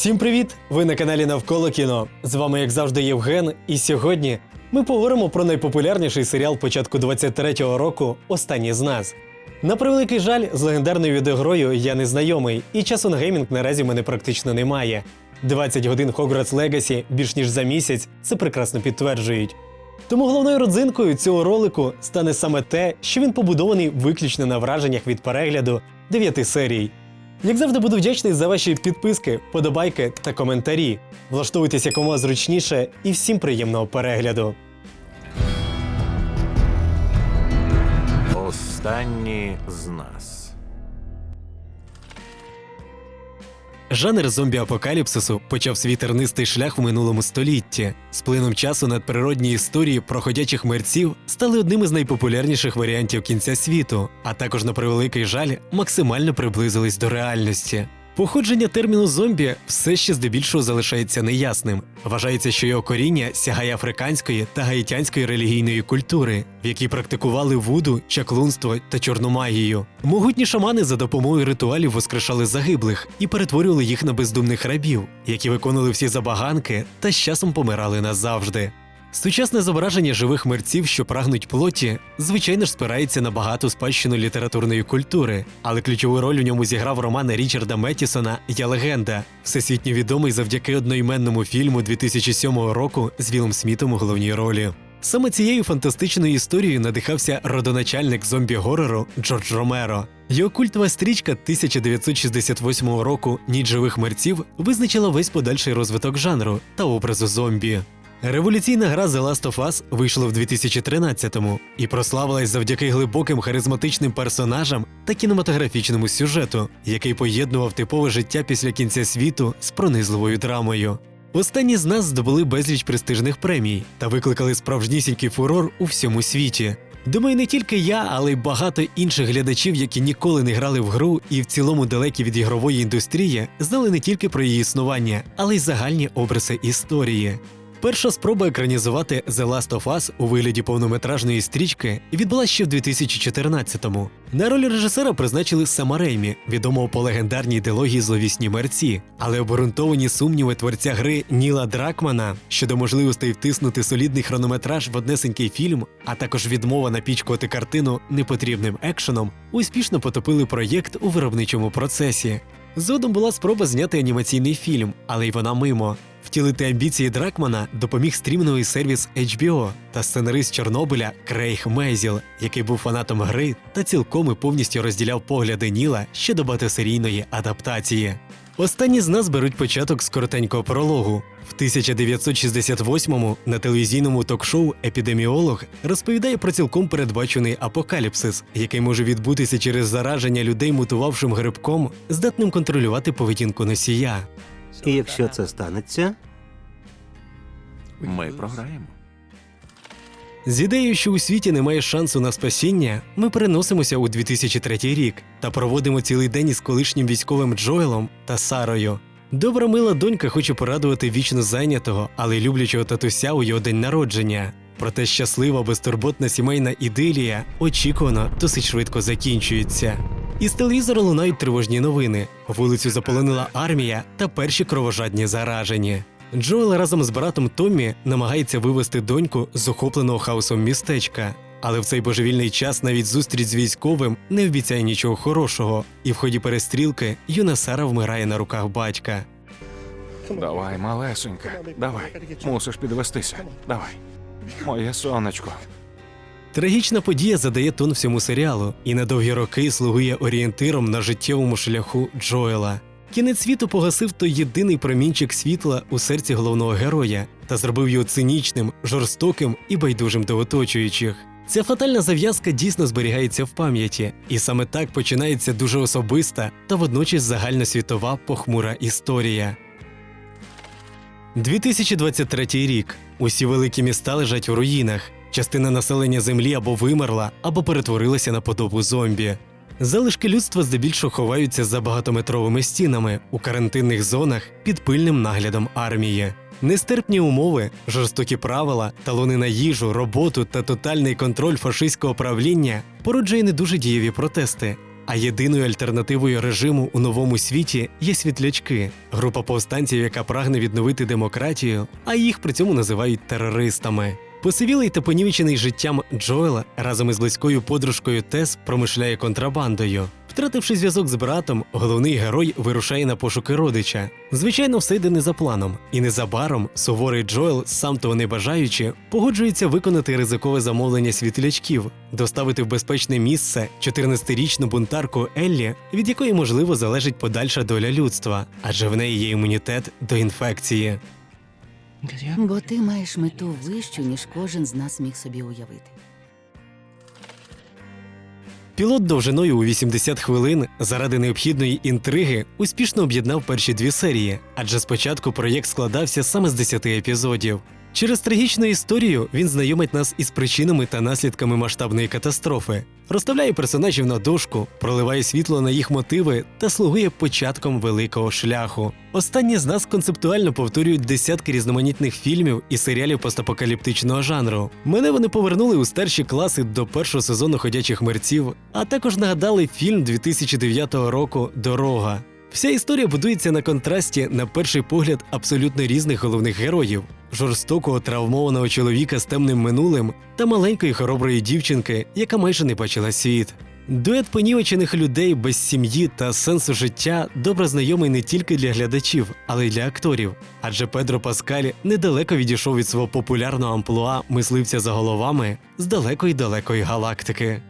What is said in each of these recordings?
Всім привіт! Ви на каналі Навколо кіно. З вами, як завжди, Євген. І сьогодні ми поговоримо про найпопулярніший серіал початку 23-го року Останній з нас. На превеликий жаль, з легендарною відеогрою я не знайомий, і часу на геймінг наразі мене практично немає. 20 годин Hogwarts Legacy більш ніж за місяць це прекрасно підтверджують. Тому головною родзинкою цього ролику стане саме те, що він побудований виключно на враженнях від перегляду 9 серій. Як завжди буду вдячний за ваші підписки, подобайки та коментарі. Влаштовуйтесь якомога зручніше і всім приємного перегляду. Останні з нас. Жанр зомбі-апокаліпсису почав свій тернистий шлях в минулому столітті. З плином часу надприродні історії про ходячих мерців стали одним із найпопулярніших варіантів кінця світу, а також на превеликий жаль максимально приблизились до реальності. Походження терміну зомбі все ще здебільшого залишається неясним. Вважається, що його коріння сягає африканської та гаїтянської релігійної культури, в якій практикували вуду, чаклунство та чорну магію. Могутні шамани за допомогою ритуалів воскрешали загиблих і перетворювали їх на бездумних рабів, які виконували всі забаганки та з часом помирали назавжди. Сучасне зображення живих мерців, що прагнуть плоті, звичайно ж спирається на багату спадщину літературної культури, але ключову роль у ньому зіграв роман Річарда Меттісона Я легенда, всесвітньо відомий завдяки одноіменному фільму 2007 року з Вілом Смітом у головній ролі. Саме цією фантастичною історією надихався родоначальник зомбі-горору Джордж Ромеро. Його культова стрічка 1968 року Ніч живих мерців визначила весь подальший розвиток жанру та образу зомбі. Революційна гра The Last of Us вийшла в 2013-му і прославилась завдяки глибоким харизматичним персонажам та кінематографічному сюжету, який поєднував типове життя після кінця світу з пронизливою драмою. Останні з нас здобули безліч престижних премій та викликали справжнісінький фурор у всьому світі. Думаю, не тільки я, але й багато інших глядачів, які ніколи не грали в гру і в цілому далекі від ігрової індустрії, знали не тільки про її існування, але й загальні обриси історії. Перша спроба екранізувати The Last of Us у вигляді повнометражної стрічки відбулася ще в 2014-му. На роль режисера призначили Сама Реймі, відомого по легендарній ідеології зловісні мерці, але обґрунтовані сумніви творця гри Ніла Дракмана щодо можливостей втиснути солідний хронометраж в однесенький фільм, а також відмова напічкувати картину непотрібним екшеном, успішно потопили проєкт у виробничому процесі. Згодом була спроба зняти анімаційний фільм, але й вона мимо. Втілити амбіції Дракмана допоміг стрімновий сервіс HBO та сценарист Чорнобиля Крейг Мейзіл, який був фанатом гри та цілком і повністю розділяв погляди Ніла щодо багатосерійної адаптації. Останні з нас беруть початок з коротенького прологу. В 1968-му на телевізійному ток-шоу Епідеміолог розповідає про цілком передбачений апокаліпсис, який може відбутися через зараження людей мутувавшим грибком, здатним контролювати поведінку носія. І якщо це станеться, Ми програємо. З ідеєю, що у світі немає шансу на спасіння, ми переносимося у 2003 рік та проводимо цілий день із колишнім військовим Джоелом та Сарою. Добра мила донька хоче порадувати вічно зайнятого, але люблячого татуся у його день народження. Проте щаслива, безтурботна сімейна ідилія очікувано досить швидко закінчується. Із телевізора лунають тривожні новини. Вулицю заполонила армія та перші кровожадні заражені. Джоел разом з братом Томмі намагається вивести доньку з охопленого хаосом містечка. Але в цей божевільний час навіть зустріч з військовим не обіцяє нічого хорошого, і в ході перестрілки юна Сара вмирає на руках батька. Давай, малесенька, давай. Мусиш підвестися. Давай. Моє сонечко. Трагічна подія задає тон всьому серіалу і на довгі роки слугує орієнтиром на життєвому шляху Джоела. Кінець світу погасив той єдиний промінчик світла у серці головного героя та зробив його цинічним, жорстоким і байдужим до оточуючих. Ця фатальна зав'язка дійсно зберігається в пам'яті, і саме так починається дуже особиста та водночас загальносвітова похмура історія. 2023 рік. Усі великі міста лежать у руїнах. Частина населення землі або вимерла, або перетворилася на подобу зомбі. Залишки людства здебільшого ховаються за багатометровими стінами у карантинних зонах під пильним наглядом армії. Нестерпні умови, жорстокі правила, талони на їжу, роботу та тотальний контроль фашистського правління породжує не дуже дієві протести, А єдиною альтернативою режиму у новому світі є світлячки, група повстанців, яка прагне відновити демократію, а їх при цьому називають терористами. Посивілий та понівечений життям Джоела разом із близькою подружкою Тес промишляє контрабандою. Втративши зв'язок з братом, головний герой вирушає на пошуки родича. Звичайно, все йде не за планом, і незабаром суворий Джоел, сам того не бажаючи, погоджується виконати ризикове замовлення світлячків, доставити в безпечне місце 14-річну бунтарку Еллі, від якої можливо залежить подальша доля людства, адже в неї є імунітет до інфекції. Бо ти маєш мету вищу, ніж кожен з нас міг собі уявити. Пілот довжиною у 80 хвилин заради необхідної інтриги успішно об'єднав перші дві серії, адже спочатку проєкт складався саме з 10 епізодів. Через трагічну історію він знайомить нас із причинами та наслідками масштабної катастрофи, розставляє персонажів на дошку, проливає світло на їх мотиви та слугує початком великого шляху. Останні з нас концептуально повторюють десятки різноманітних фільмів і серіалів постапокаліптичного жанру. Мене вони повернули у старші класи до першого сезону ходячих мерців, а також нагадали фільм 2009 року Дорога. Вся історія будується на контрасті, на перший погляд, абсолютно різних головних героїв: жорстокого травмованого чоловіка з темним минулим та маленької хороброї дівчинки, яка майже не бачила світ. Дует понівечених людей без сім'ї та сенсу життя добре знайомий не тільки для глядачів, але й для акторів. Адже Педро Паскаль недалеко відійшов від свого популярного амплуа мисливця за головами з далекої далекої галактики.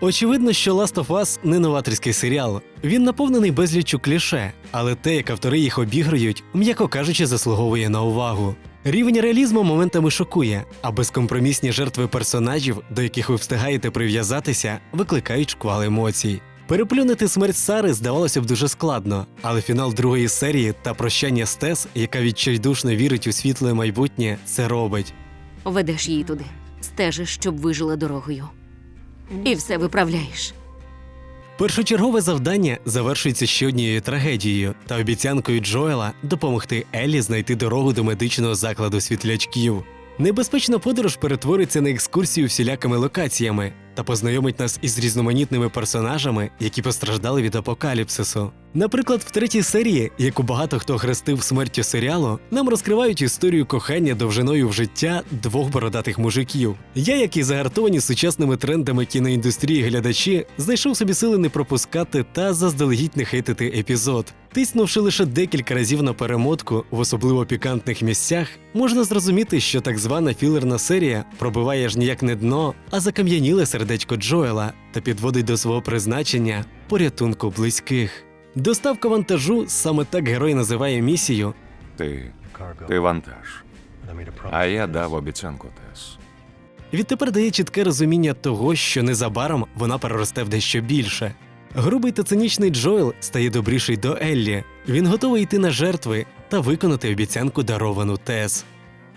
Очевидно, що Last of Us не новаторський серіал. Він наповнений безліччю кліше, але те, як автори їх обіграють, м'яко кажучи, заслуговує на увагу. Рівень реалізму моментами шокує, а безкомпромісні жертви персонажів, до яких ви встигаєте прив'язатися, викликають шквал емоцій. Переплюнути смерть Сари здавалося б дуже складно, але фінал другої серії та прощання з Тес, яка відчайдушно вірить у світле майбутнє, це робить. Ведеш її туди, стежиш, щоб вижила дорогою. І все виправляєш. Першочергове завдання завершується ще однією трагедією та обіцянкою Джоела допомогти Еллі знайти дорогу до медичного закладу світлячків. Небезпечна подорож перетвориться на екскурсію всілякими локаціями та познайомить нас із різноманітними персонажами, які постраждали від апокаліпсису. Наприклад, в третій серії, яку багато хто хрестив смертю серіалу, нам розкривають історію кохання довжиною в життя двох бородатих мужиків. Я, як і загартовані сучасними трендами кіноіндустрії глядачі, знайшов собі сили не пропускати та заздалегідь не хейтити епізод. Тиснувши лише декілька разів на перемотку в особливо пікантних місцях, можна зрозуміти, що так звана філерна серія пробиває ж ніяк не дно, а закам'яніле сердечко Джоела та підводить до свого призначення порятунку близьких. Доставка вантажу саме так герой називає місію, Ти. Ти вантаж. А я дав обіцянку Тес. відтепер дає чітке розуміння того, що незабаром вона переросте в дещо більше. Грубий та цинічний Джоел стає добріший до Еллі. Він готовий йти на жертви та виконати обіцянку даровану Тес.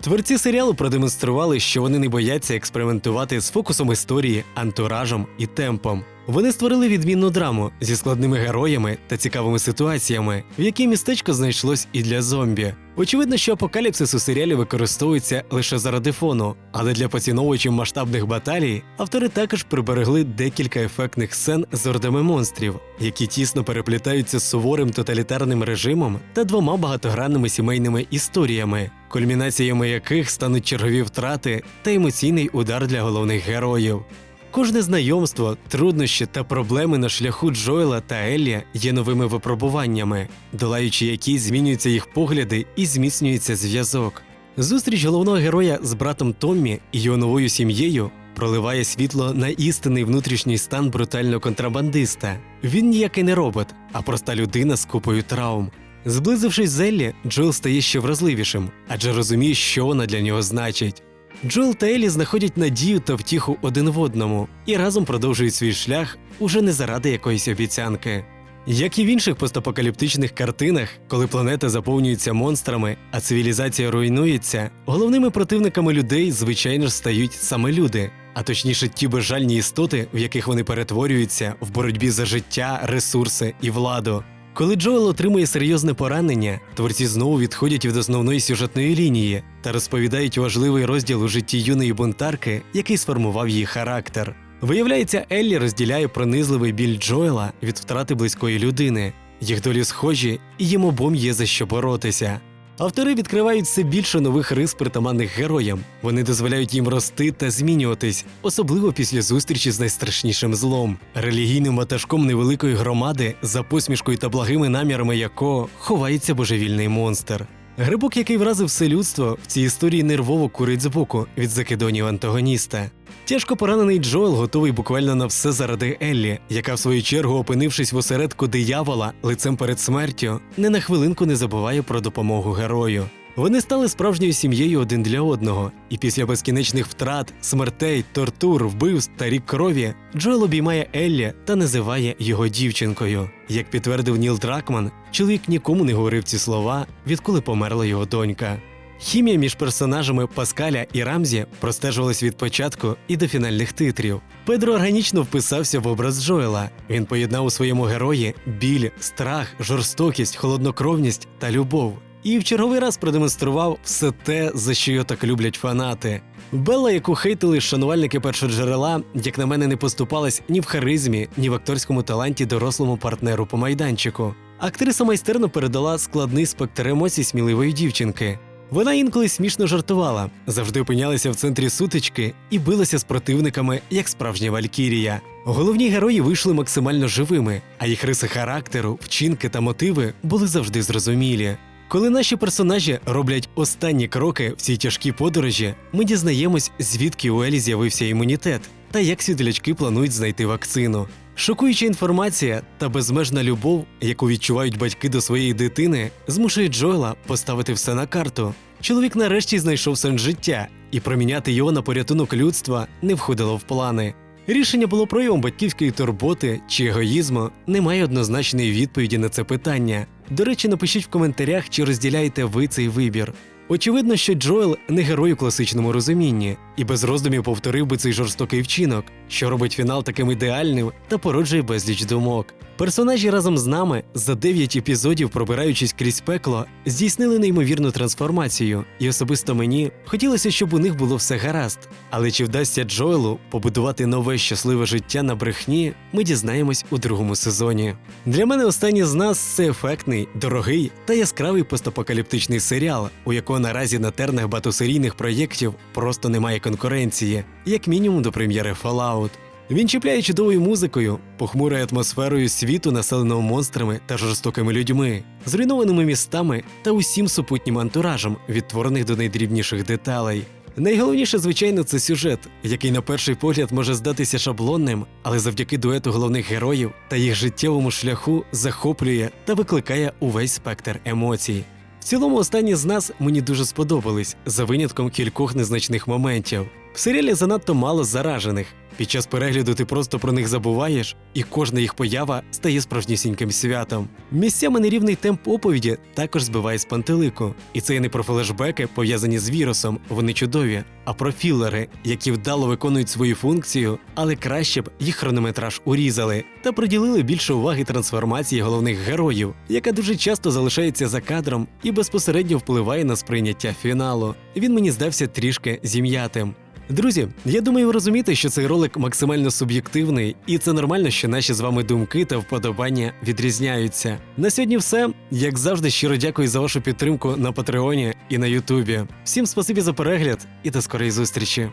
Творці серіалу продемонстрували, що вони не бояться експериментувати з фокусом історії, антуражем і темпом. Вони створили відмінну драму зі складними героями та цікавими ситуаціями, в якій містечко знайшлось і для зомбі. Очевидно, що апокаліпсис у серіалі використовується лише заради фону, але для поціновувачів масштабних баталій автори також приберегли декілька ефектних сцен з ордами монстрів, які тісно переплітаються з суворим тоталітарним режимом та двома багатогранними сімейними історіями, кульмінаціями яких стануть чергові втрати та емоційний удар для головних героїв. Кожне знайомство, труднощі та проблеми на шляху Джоела та Еллі є новими випробуваннями, долаючи які змінюються їх погляди і зміцнюється зв'язок. Зустріч головного героя з братом Томмі і його новою сім'єю проливає світло на істинний внутрішній стан брутального контрабандиста. Він ніякий не робот, а проста людина з купою травм. Зблизившись з Еллі, Джоел стає ще вразливішим, адже розуміє, що вона для нього значить. Джоел та Елі знаходять надію та втіху один в одному і разом продовжують свій шлях уже не заради якоїсь обіцянки. Як і в інших постапокаліптичних картинах, коли планета заповнюється монстрами, а цивілізація руйнується, головними противниками людей, звичайно ж, стають саме люди, а точніше ті безжальні істоти, в яких вони перетворюються в боротьбі за життя, ресурси і владу. Коли Джоел отримує серйозне поранення, творці знову відходять від основної сюжетної лінії та розповідають важливий розділ у житті юної бунтарки, який сформував її характер. Виявляється, Еллі розділяє пронизливий біль Джоела від втрати близької людини. Їх долі схожі, і їм обом є за що боротися. Автори відкривають все більше нових рис притаманних героям. Вони дозволяють їм рости та змінюватись, особливо після зустрічі з найстрашнішим злом, релігійним ватажком невеликої громади, за посмішкою та благими намірами якого ховається божевільний монстр. Грибок, який вразив все людство, в цій історії нервово курить з боку від закидонів антагоніста. Тяжко поранений Джоел готовий буквально на все заради Еллі, яка, в свою чергу, опинившись в осередку диявола лицем перед смертю, не на хвилинку не забуває про допомогу герою. Вони стали справжньою сім'єю один для одного, і після безкінечних втрат, смертей, тортур, вбивств та рік крові Джоел обіймає Еллі та називає його дівчинкою. Як підтвердив Ніл Дракман, чоловік нікому не говорив ці слова, відколи померла його донька. Хімія між персонажами Паскаля і Рамзі простежувалась від початку і до фінальних титрів. Педро органічно вписався в образ Джоела. Він поєднав у своєму герої біль, страх, жорстокість, холоднокровність та любов. І в черговий раз продемонстрував все те, за що його так люблять фанати. Белла, яку хейтили шанувальники першоджерела, як на мене, не поступалась ні в харизмі, ні в акторському таланті дорослому партнеру по майданчику. Актриса майстерно передала складний спектр емоцій сміливої дівчинки. Вона інколи смішно жартувала, завжди опинялася в центрі сутички і билася з противниками, як справжня валькірія. Головні герої вийшли максимально живими, а їх риси характеру, вчинки та мотиви були завжди зрозумілі. Коли наші персонажі роблять останні кроки в цій тяжкій подорожі, ми дізнаємось, звідки у Елі з'явився імунітет та як світлячки планують знайти вакцину. Шокуюча інформація та безмежна любов, яку відчувають батьки до своєї дитини, змушує Джоела поставити все на карту. Чоловік нарешті знайшов сенс життя, і проміняти його на порятунок людства не входило в плани. Рішення було проявом батьківської турботи чи егоїзму. Немає однозначної відповіді на це питання. До речі, напишіть в коментарях, чи розділяєте ви цей вибір. Очевидно, що Джоел не герой у класичному розумінні, і без роздумів повторив би цей жорстокий вчинок, що робить фінал таким ідеальним та породжує безліч думок. Персонажі разом з нами за 9 епізодів, пробираючись крізь пекло, здійснили неймовірну трансформацію, і особисто мені хотілося, щоб у них було все гаразд. Але чи вдасться Джоелу побудувати нове щасливе життя на брехні, ми дізнаємось у другому сезоні. Для мене останній з нас це ефектний, дорогий та яскравий постапокаліптичний серіал, у якого наразі на тернах багатосерійних проєктів просто немає конкуренції, як мінімум до прем'єри Fallout. Він чіпляє чудовою музикою, похмурою атмосферою світу, населеного монстрами та жорстокими людьми, зруйнованими містами та усім супутнім антуражем, відтворених до найдрібніших деталей. Найголовніше, звичайно, це сюжет, який на перший погляд може здатися шаблонним, але завдяки дуету головних героїв та їх життєвому шляху захоплює та викликає увесь спектр емоцій. В цілому, останні з нас мені дуже сподобались, за винятком кількох незначних моментів. В серіалі занадто мало заражених. Під час перегляду ти просто про них забуваєш, і кожна їх поява стає справжнісіньким святом. Місцями нерівний темп оповіді також збиває з пантелику. І це і не про флешбеки, пов'язані з вірусом, вони чудові, а про філери, які вдало виконують свою функцію, але краще б їх хронометраж урізали та приділили більше уваги трансформації головних героїв, яка дуже часто залишається за кадром і безпосередньо впливає на сприйняття фіналу. Він мені здався трішки зім'ятим. Друзі, я думаю, ви розумієте, що цей ролик максимально суб'єктивний, і це нормально, що наші з вами думки та вподобання відрізняються. На сьогодні все. Як завжди, щиро дякую за вашу підтримку на Патреоні і на Ютубі. Всім спасибі за перегляд і до скорої зустрічі.